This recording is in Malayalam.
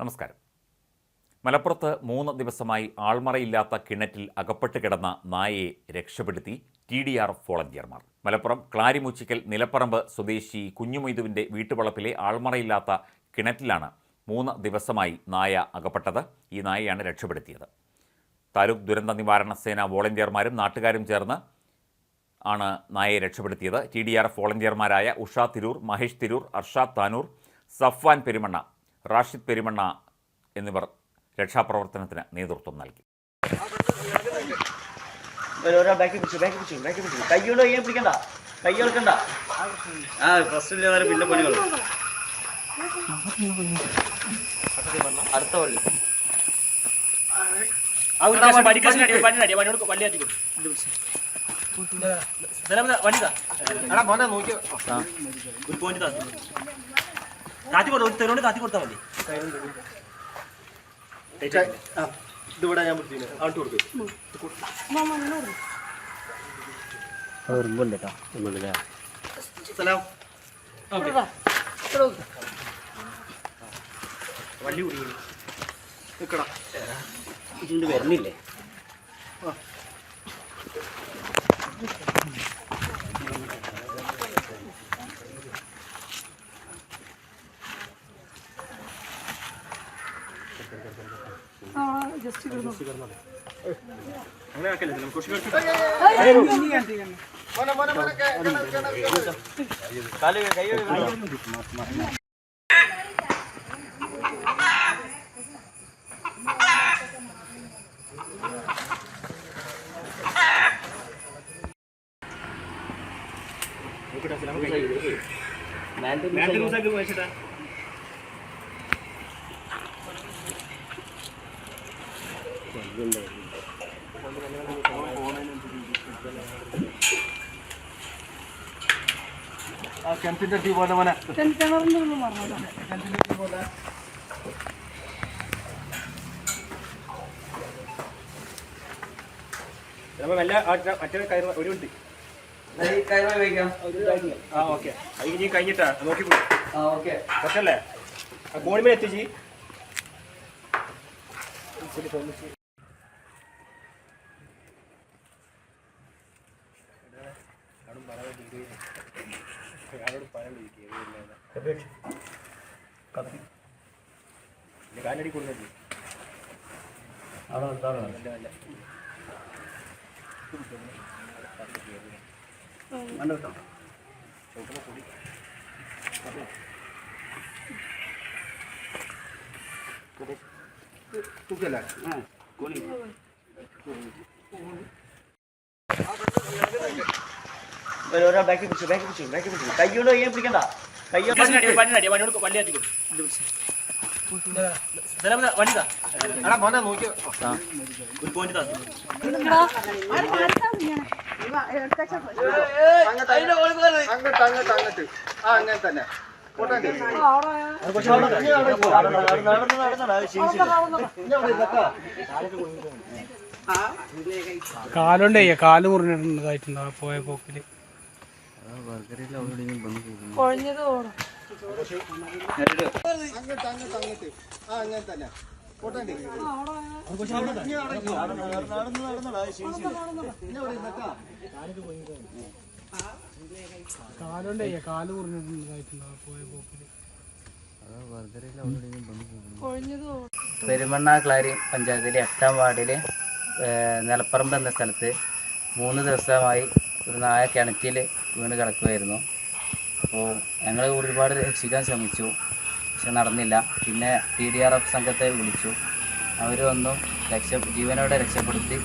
നമസ്കാരം. മലപ്പുറത്ത് മൂന്ന് ദിവസമായി ആൾമറയില്ലാത്ത കിണറ്റിൽ അകപ്പെട്ട് കിടന്ന നായയെ രക്ഷപ്പെടുത്തി ടി ഡി ആർ വോളണ്ടിയർമാർ. മലപ്പുറം ക്ലാരിമുച്ചിക്കൽ നിലപ്പറമ്പ് സ്വദേശി കുഞ്ഞുമൊയ്തുവിന്റെ വീട്ടുവളപ്പിലെ ആൾമറയില്ലാത്ത കിണറ്റിലാണ് മൂന്ന് ദിവസമായി നായ അകപ്പെട്ടത്. ഈ നായയാണ് രക്ഷപ്പെടുത്തിയത്. താലൂക്ക് ദുരന്ത നിവാരണ സേന വോളണ്ടിയർമാരും നാട്ടുകാരും ചേർന്ന് ആണ് നായയെ രക്ഷപ്പെടുത്തിയത്. ടി ഡി ആർ വോളണ്ടിയർമാരായ ഉഷ തിരൂർ മഹേഷ് തിരൂർ അർഷാദ് താനൂർ സഫ്വാൻ പെരുമണ്ണ റാഷിദ് പെരുമണ്ണ എന്നിവർ രക്ഷാപ്രവർത്തനത്തിന് നേതൃത്വം നൽകി. അടുത്ത പള്ളി ആ ഒരു പ്രാവശ്യം വടിക്കാശിന് അടി, വടിയുടെ അടി, വടിയോട് വടി ആറ്റി കൊടു. ഇത് പിടിച്ച്. ഇതെല്ലാം ഇത് വടി താ. ഒരു point താ. താത്തി കൊടു, ഒരു തെരുവുണ്ട് താത്തി കൊടുത്താൽ മതി. ഇതിവിടെ ഞാൻ അങ്ങോട്ട് കൊടുക്കും സലാം വള്ളി കുടി. നിക്കടാ ഇതിണ്ട് വരുന്നില്ലേ അങ്ങനെ మ్యాంటీ మ్యాంటీ చూసాక పోయేసట ആ കിണറ്റിന്റെ മെല്ലെ മറ്റേ ആ കഴിഞ്ഞിട്ടാ നോക്കി പറ്റല്ലേ ആ കോണിമേൽ എത്തിച്ച് யாரோட பயணம் இருக்கு எதுவும் இல்லை கபேட் கபி இந்த காலடி கொடுங்க அதான் தரோம் இல்லை இல்லை மன்னட்டம் சொல்லுங்க குடி கபேட் கபேட் तू केला हाँ कोणी कोणी പിടിച്ച്. ബാക്കി പിടിച്ചു ബാക്കി പിടിച്ചു ബാക്കി പിടിച്ചു. നോക്കി ഒരു പിടിക്കണ്ട. അങ്ങനെ തന്നെ പോട്ടെ കാലുണ്ടേ കാൽ മുറിഞ്ഞിട്ടുണ്ടായിട്ടുണ്ടാവും പോയ പോക്കിൽ. അങ്ങോട്ട് ആ കാലുണ്ടേ കാൽ മുറിഞ്ഞിട്ടുണ്ടായിട്ടുണ്ടാവും പോയ പെരുമണ്ണ ക്ലാരി പഞ്ചായത്തിലെ എട്ടാം വാർഡിൽ നിലപ്പറമ്പ് എന്ന സ്ഥലത്ത് മൂന്ന് ദിവസമായി ഒരു നായ കിണറ്റിൽ വീണ് കിടക്കുകയായിരുന്നു അപ്പോൾ ഞങ്ങൾ ഒരുപാട് രക്ഷിക്കാൻ ശ്രമിച്ചു. പക്ഷെ നടന്നില്ല. പിന്നെ പി ഡി ആർ എഫ് സംഘത്തെ വിളിച്ചു. അവർ വന്നു. രക്ഷ ജീവനോടെ രക്ഷപ്പെടുത്തി.